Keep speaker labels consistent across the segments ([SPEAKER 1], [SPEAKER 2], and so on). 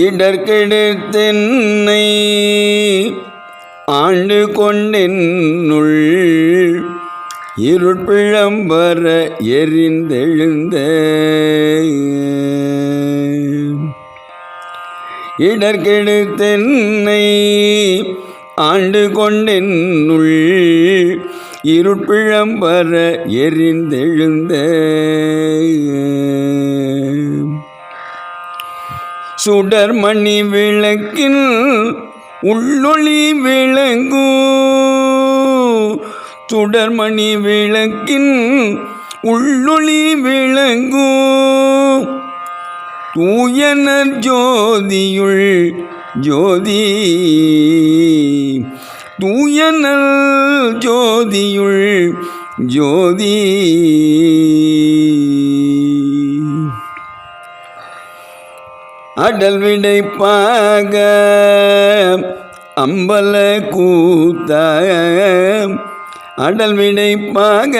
[SPEAKER 1] இடர்கெடுத்தென்னை ஆண்டு கொண்டென்னுள் இருட்பிழம்பர எரிந்தெழுந்த இடர்கெடுத்தென்னை ஆண்டு கொண்டென்னுள் இருட்பிழம்பர எரிந்தெழுந்த சுடர்மணி விளக்கில் உள்ளொளி விளங்கு. சுடர்மணி விளக்கின் உள்ளொளி விளங்கு. தூயனர் ஜோதியுள் ஜோதி. தூயனல் ஜோதியுள் ஜோதி. அடல் விடைப்பாக அம்பல கூத்த அடல் விடைப்பாக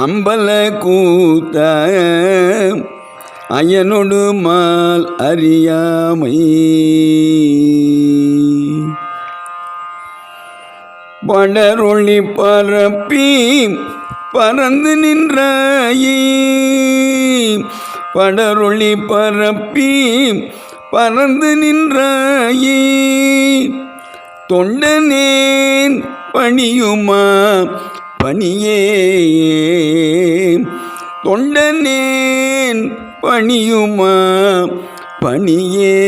[SPEAKER 1] அம்பல கூத்த அயனொடு மால் அறியாமை. படரொளி பரப்பி பறந்து நின்றாயே. படருளி பரப்பி பறந்து நின்றாயே. தொண்டனேன் பணியுமா? பணியே தொண்டனேன் பணியுமா? பணியே